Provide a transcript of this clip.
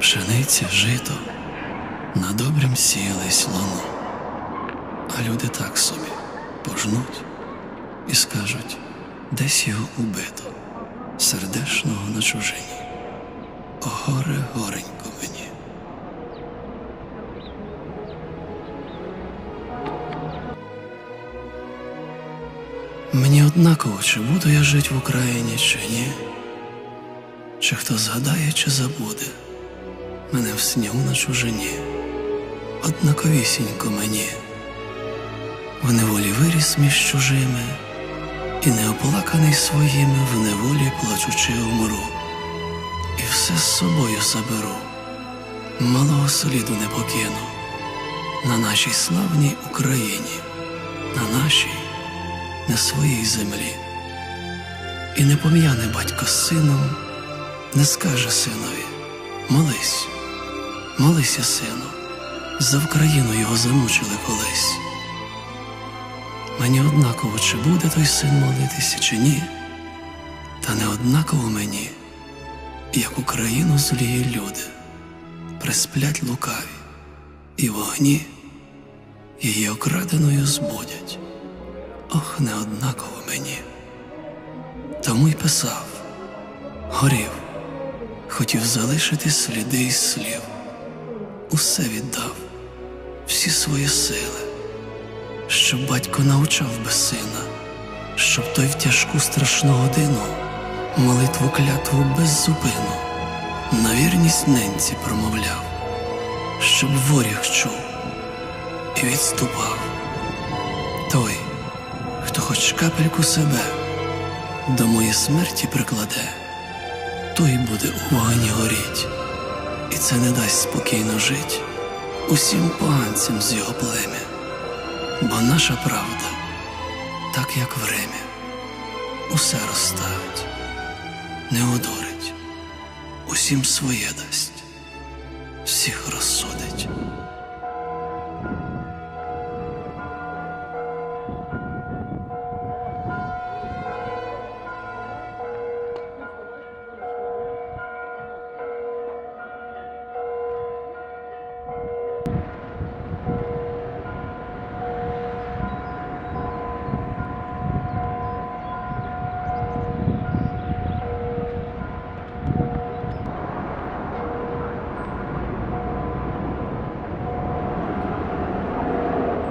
Пшениця жито, на добрім сіялись луну, а люди так собі пожнуть і скажуть, десь його убито, сердешного на чужині. Горе, горенько мені. Мені однаково, чи буду я жить в Україні, чи ні, чи хто згадає, чи забуде мене в снігу на чужині, однаковісінько мені, в неволі виріс між чужими, і неоплаканий своїми в неволі плачучи умру, і все з собою заберу, малого сліду не покину. На нашій славній Україні, на нашій на своїй землі. І не пом'яне батько з сином, не скаже синові молись, молися, сину, за Україну його замучили колись. Мені однаково, чи буде той син молитися, чи ні, та не однаково мені, як Україну злії люди, присплять лукаві, і вогні. Її окраденою збудять. Ох, не однаково мені. Тому й писав, горів, хотів залишити сліди із слів, усе віддав, всі свої сили, щоб батько навчав би сина, щоб той в тяжку страшну годину молитву клятву без зупину, на вірність ненці промовляв, щоб воріг чув і відступав. Той, хто хоч капельку себе до моєї смерті прикладе, той буде у вогні горіть, і це не дасть спокійно жити усім поганцям з його плем'я, бо наша правда, так як время, усе розставить, не одурить, усім своє дасть, всіх розсудить.